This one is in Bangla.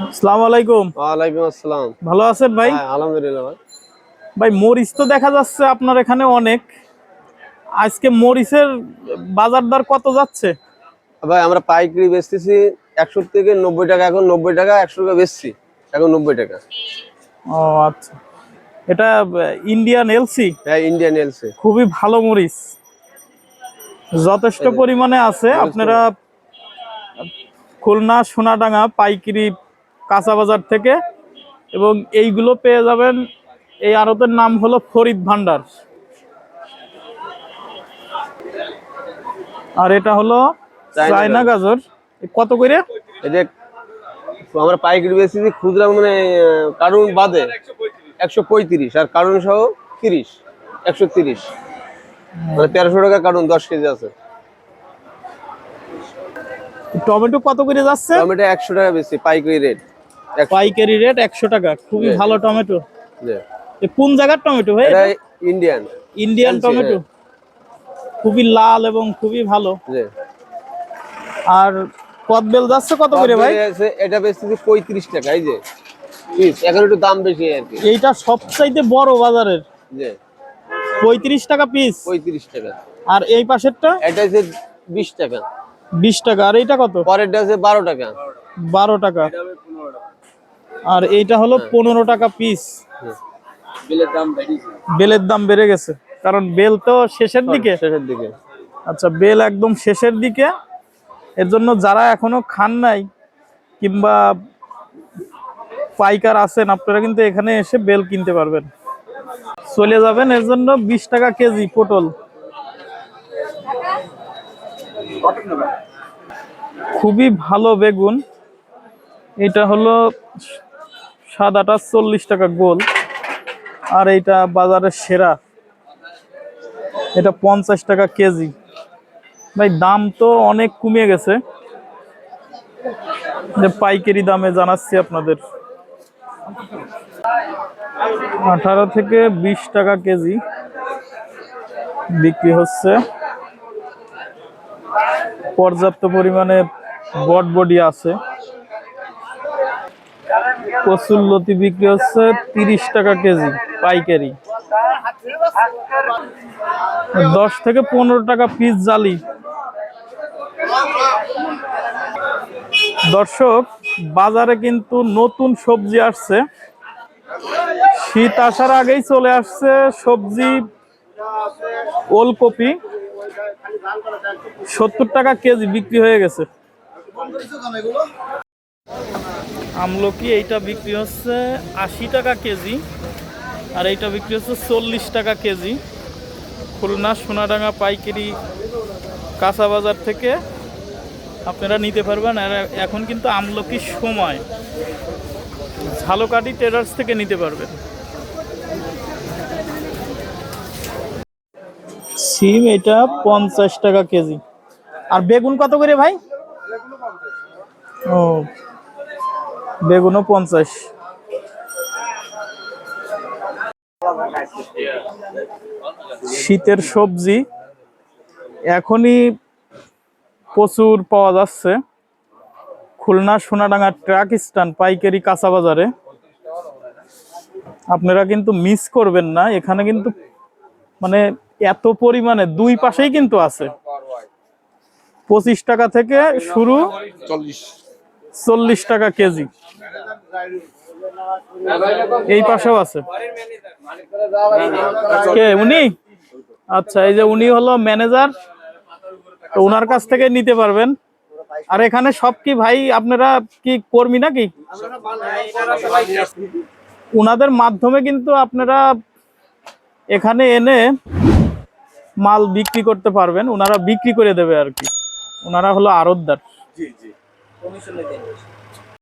আসসালামু আলাইকুম। ওয়ালাইকুম আসসালাম। ভালো আছেন ভাই? হ্যাঁ আলহামদুলিল্লাহ ভাই। ভাই মরিচ তো দেখা যাচ্ছে আপনার এখানে অনেক। আজকে মরিচের বাজার দর কত যাচ্ছে? ভাই আমরা পাইকারি বেচতেছি একশো থেকে নব্বই টাকা এখন নব্বই টাকা একশো টাকা বেচছি এখন নব্বই টাকা। ও আচ্ছা। এটা ইন্ডিয়ান এলসি হ্যাঁ ইন্ডিয়ান এলসি খুবই ভালো মরিচ। যথেষ্ট পরিমাণে আছে। আপনারা খুলনা সোনাডাঙ্গা পাইকারি কাঁচা বাজার থেকে এবং এইগুলো পেয়ে যাবেন। এই আড়তের নাম হলো ফরিদ ভান্ডার। আর এটা হলো চায়না গাজর। কত করে? আমরা পাইকারি বেচতেছি খুচরা মানে কার্টুন বাদে। একশো পঁয়ত্রিশ আর কার্টুন সহ তিরিশ একশো তিরিশ। মানে তেরোশো টাকা কারণ দশ কেজি আছে। টমেটো কত করে যাচ্ছে? টমেটো একশো টাকা বেশি পাইকারি রেট। পাইকারি রেট একশো টাকা খুবই ভালো টমেটো। কোন জায়গার টমেটো ভাই এটা ইন্ডিয়ান ইন্ডিয়ান টমেটো। খুবই লাল এবং খুবই ভালো। আর কদবেল যাচ্ছে কত করে ভাই? এটা বেচতেছি পঁয়ত্রিশ টাকা এই যে। এখন একটু দাম বেশি আর কি। এইটা সবচাইতে বড় বাজারের। জি। পঁয়ত্রিশ টাকা পিস পঁয়ত্রিশ টাকা। আর এই পাশেরটা? এটা হচ্ছে বিশ টাকা। বিশ টাকা। আর এইটা কত? পরেরটা আছে বারো টাকা। বারো টাকা। আর এইটা হলো পনেরো টাকা পিস বেলের দাম বেড়ে গেছে। কারণ বেল তো শেষের দিকে। শেষের দিকে। আচ্ছা বেল একদম শেষের দিকে। এর জন্য যারা এখনও খান নাই কিংবা পাইকার আছেন আপনারা কিন্তু এখানে এসে বেল কিনতে পারবেন। চলে যাবেন এর জন্য বিশ টাকা কেজি পটল। খুবই ভালো বেগুন। এটা হলো সাদাটা চল্লিশ টাকা গোল। আর এইটা বাজারের সেরা। এটা পঞ্চাশ টাকা কেজি। ভাই, দাম তো অনেক কমে গেছে। যে পাইকারি দামে জানাচ্ছি আপনাদের। আঠারো থেকে বিশ টাকা কেজি বিক্রি হচ্ছে। পর্যাপ্ত পরিমাণে বটবডি আছে। কচুর লতি বিক্রি হচ্ছে তিরিশ টাকা কেজি পাইকারি। দশ থেকে পনেরো টাকা পিস জালি। দর্শক, বাজারে কিন্তু নতুন সবজি আসছে। শীত আসার আগেই চলে আসছে সবজি ওলকপি। সত্তর টাকা কেজি বিক্রি হয়ে গেছে। আমলকি এইটা বিক্রি হচ্ছে আশি টাকা কেজি আর এইটা বিক্রি হচ্ছে চল্লিশ টাকা কেজি। খুলনা সোনাডাঙ্গা পাইকারি কাঁচা বাজার থেকে আপনারা নিতে পারবেন। আর এখন কিন্তু আমলকির সময়। ঝালকাটি ট্রেডার্স থেকে নিতে পারবেন। সিম এটা পঞ্চাশ টাকা কেজি। আর বেগুন কত করে ভাই? ও বেগুনও পঞ্চাশ। শীতের সবজি, এখনই প্রচুর পাওয়া যাচ্ছে। খুলনা সোনাডাঙ্গা ট্রাক স্ট্যান্ড, পাইকারি কাঁচা বাজারে। আপনারা কিন্তু মিস করবেন না, এখানে কিন্তু মানে এত পরিমাণে, দুই পাশেই কিন্তু আছে। পঁচিশ টাকা থেকে শুরু। চল্লিশ। টাকা কেজি। এই পাশেও আছে। কে, উনি? আচ্ছা এই যে উনি হলো ম্যানেজার, তো ওনার কাছ থেকে নিতে পারবেন। আর এখানে সব কি ভাই, আপনারা কি কর্মী নাকি? ওনাদের মাধ্যমে কিন্তু আপনারা এখানে এনে মাল বিক্রি করতে পারবেন। ওনারা বিক্রি করে দেবে আর কি। ওনারা হলো আড়তদার